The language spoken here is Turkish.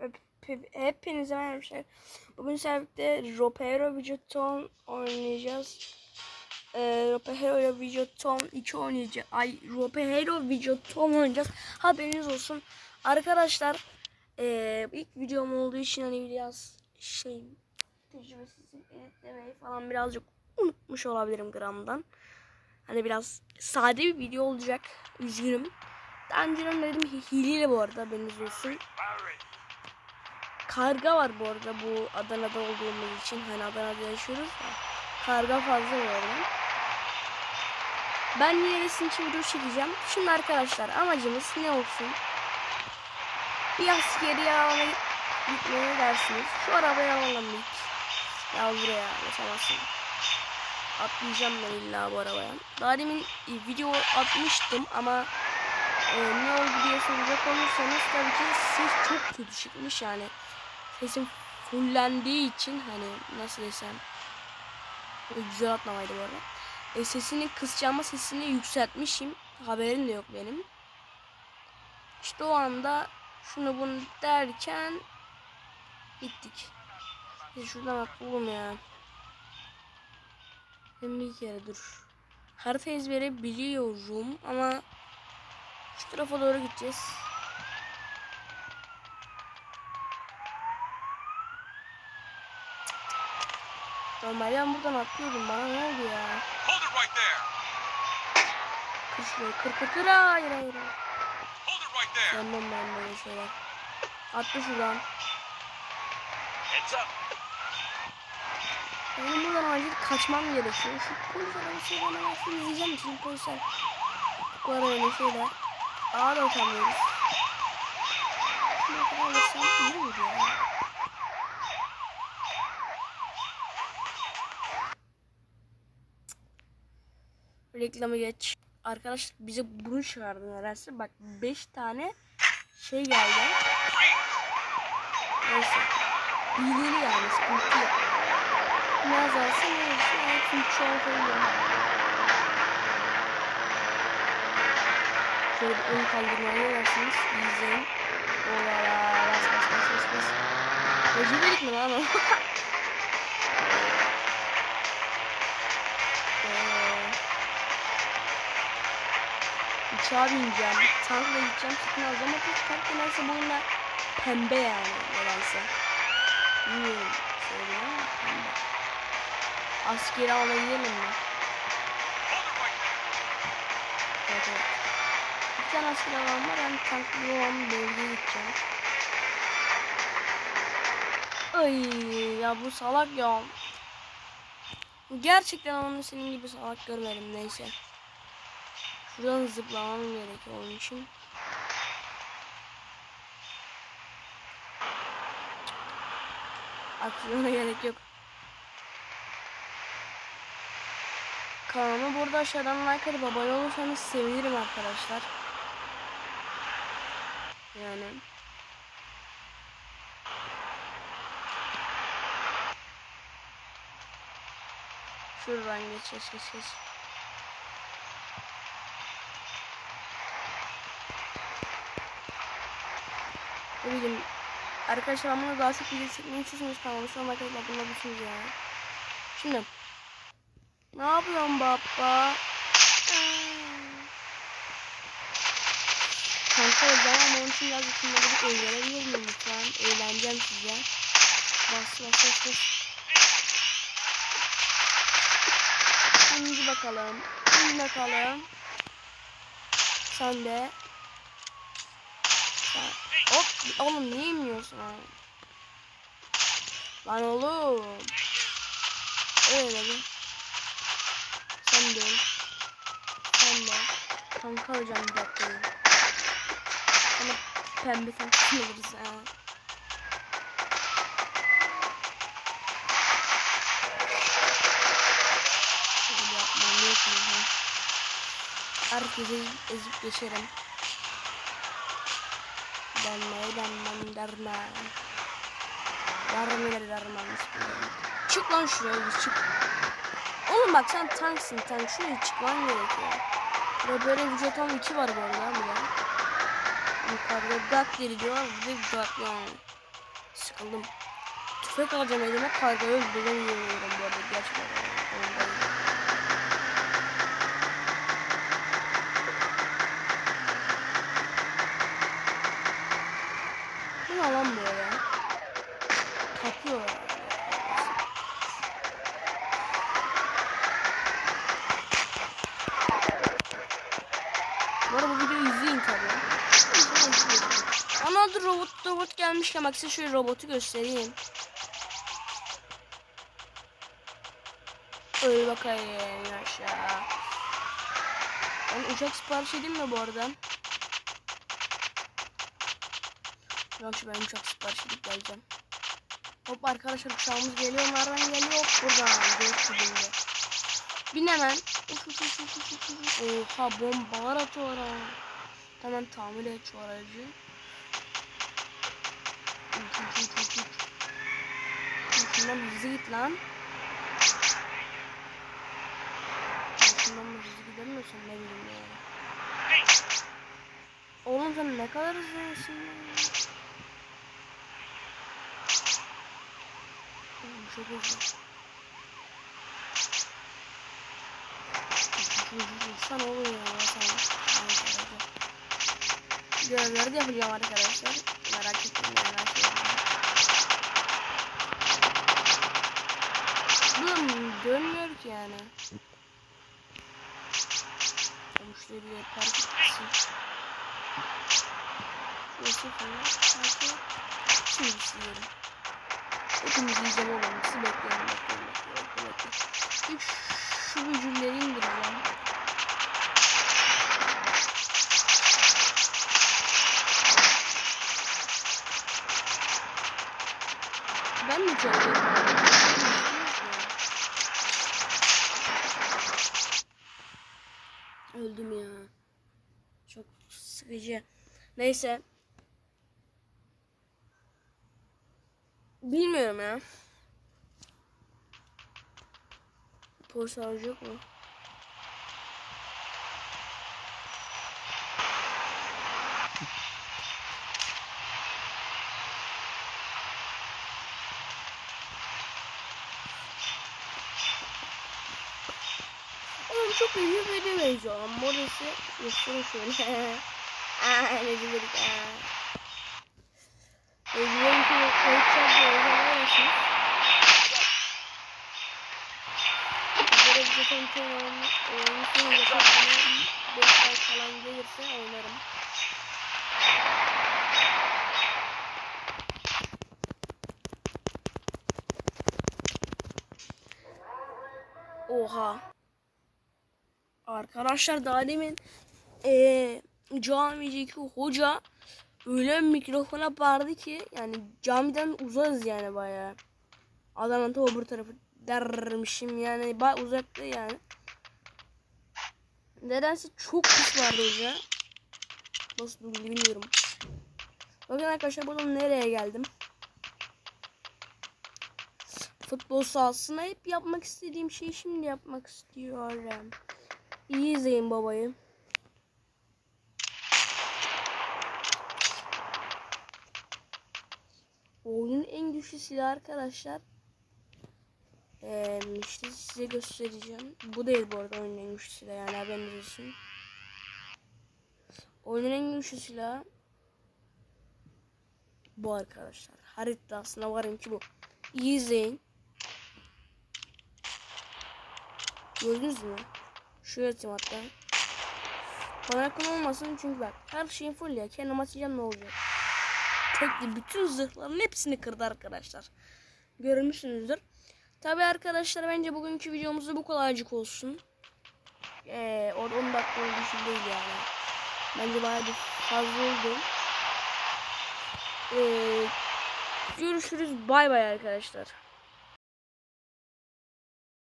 Hep- Hepinize merhaba arkadaşlar. Bugün servisde Ropero Videoton oynayacağız. Ee, Ropero Videoton 2 oynayacağız. Ay Ropero Videoton oynayacağız. Haberiniz olsun. Arkadaşlar ee, ilk videom olduğu için hani biraz şey tecrübesizim editlemeyi falan birazcık unutmuş olabilirim gramdan. Hani biraz sade bir video olacak. Üzgünüm. Daha önceden dedim hi- hileyle bu arada haberiniz olsun. Karga var bu arada bu Adana'da olduğumuz için hani Adana'da yaşıyoruz ya. Karga fazla arada. Ben resim için video çekeceğim. Şimdi arkadaşlar amacımız ne olsun? Bir askeri alana gitmeye dersiniz. Şu arabayı alalım ilk. Ya buraya geçemezsin. Atlayacağım ben illa bu arabaya. Daha demin e, video atmıştım ama e, ne oldu diye soracak olursanız tabii ki ses çok kötü çıkmış yani. Sesim fullendiği için hani nasıl desem güzel atlamaydı bu arada. E, sesini kısacağıma sesini yükseltmişim. Haberim de yok benim. İşte o anda şunu bunu derken gittik. Biz şuradan atlayalım ya. Hem bir kere dur. Harita ezbere biliyorum ama şu tarafa doğru gideceğiz. Normal ben buradan atlıyordum bana ne oldu ya? There. Kır kır kır hayır hayır. Yanmam ben böyle şeyler. Atla şuradan. Benim buradan acil kaçmam gerekiyor. Şu polis arabası bana nasıl izleyeceğim için polisler. Bu ara öyle şeyler. Ağa da utanmıyoruz. Şuna kadar geçsem iyi olur ya. Reklamı geç. Arkadaşlar bize bunu çıkardı neredeyse. Bak 5 tane şey geldi. Neyse. İyiliğini yani sıkıntı yok. Ne yazarsa ne yazarsa hepsini çoğaltabilirim. Şöyle bir ön kaldırmayı yersiniz. İzleyin. Olara bas bas bas bas bas. Recep mi lan o? Uçağa bineceğim. Tankla gideceğim. Sakın alacağım. Ama tank nedense bu oyunlar pembe yani. Nedense. Bilmiyorum. Söyleyeyim ama pembe. Askeri alana gidelim mi? Evet evet. Bir tane asker alan var. Ben tanklı olan bölgeye gideceğim. Ay ya bu salak ya. Gerçekten onu senin gibi salak görmedim neyse. Şuradan zıplamam gerekiyor onun için. Aksiyona gerek yok. Kanalıma burada aşağıdan like atıp abone olursanız sevinirim arkadaşlar. Yani. Şuradan geç geç geç geç. Bileyim. Arkadaşlar bunu daha çok video çekmeyi istiyorsanız kanalıma atıp abone olursunuz yani. Şimdi. Ne yapıyorsun baba? Kanka o zaman onun için birazcık şunları bir eğlenebilir miyim lütfen? Eğleneceğim size. Bas bas bas bas. Şimdi bakalım. Şimdi bakalım. Sen de. Sen. Hop. Oğlum niye inmiyorsun? Lan oğlum. Öyle bir. Sen de. Sen de. Kanka hocam bir dakika. Sana pembe tankını alırız ha. Herkese ezip geçerim. Denme denmem derman. Dermeleri derman. Çık lan şuraya bir çık. Oğlum bak sen tanksın tank. Şuraya çıkman gerekiyor. Ve böyle vücutam 2 var bu arada bir de. Yukarıda diyorlar. Bir de gak yani. sıkıldım. Tüfek alacağım elime kargayı öldüremiyorum bu arada gerçekten. Bu bu videoyu izleyin tabii. Ama dur robot robot gelmişken bak size şöyle robotu göstereyim. Öyle bakayım aşağı. Ben uçak sipariş edeyim mi bu arada? Yok şu ben uçak sipariş edip geleceğim. Hop arkadaşlar uçağımız geliyor. Nereden geliyor? Hop buradan. Direkt Oha bombalar atıyor ha. Hemen tamir et şu aracı. Şundan hızlı git lan. Şundan hızlı gidemiyorsan ne bileyim ya. Oğlum sen ne kadar hızlısın ya. Çok hızlı. Sen oluyor ya. Arkadaşlar. Görevleri de yapacağım arkadaşlar. Merak etmeyin merak etmeyin. Dur dönmüyor ki yani. Müşteri bir park etsin. Şurası falan. Sanki. Şimdi istiyorum. Hepimiz yiyeceğim oğlum. Sizi bekleyin bekleyin bekleyin bekleyin. Şu bücürleri indireceğim. Ben mi çalıyorum? Öldüm ya. Çok sıkıcı. Neyse. Bilmiyorum ya. Polis alacak mı? Oğlum çok bir video benziyor. Ama orası gösterin şöyle. Aaa ne dedik aaa. Özlüyorum ki kayıt çarpıyor. Orası. Oyun oyun sonu zaten 5 ay falan gelirse oynarım. Oha. Arkadaşlar daha demin eee camideki hoca öyle mikrofona bağırdı ki yani camiden uzarız yani bayağı. Adamın ta öbür tarafı dermişim yani baya uzakta yani. Nedense çok pis vardı hoca. Nasıl bilmiyorum. Bakın arkadaşlar buradan nereye geldim. Futbol sahasına hep yapmak istediğim şeyi şimdi yapmak istiyorum. İyi izleyin babayı. Oyunun en güçlü silahı arkadaşlar. İşte size göstereceğim. Bu değil bu arada oyunun en güçlü silahı yani haberiniz olsun. Oyunun en güçlü silahı bu arkadaşlar. Haritasına varın ki bu. İyi izleyin. Gördünüz mü? Şu atayım hatta. Bana yakın olmasın çünkü bak her şeyin full ya. Kendim atacağım ne olacak? Tekli bütün zırhların hepsini kırdı arkadaşlar. Görmüşsünüzdür. Tabi arkadaşlar bence bugünkü videomuzda bu kadarcık olsun. Ee, 10 dakika oldu şey değil yani. Bence bayağı bir fazla oldu. Ee, görüşürüz bay bay arkadaşlar.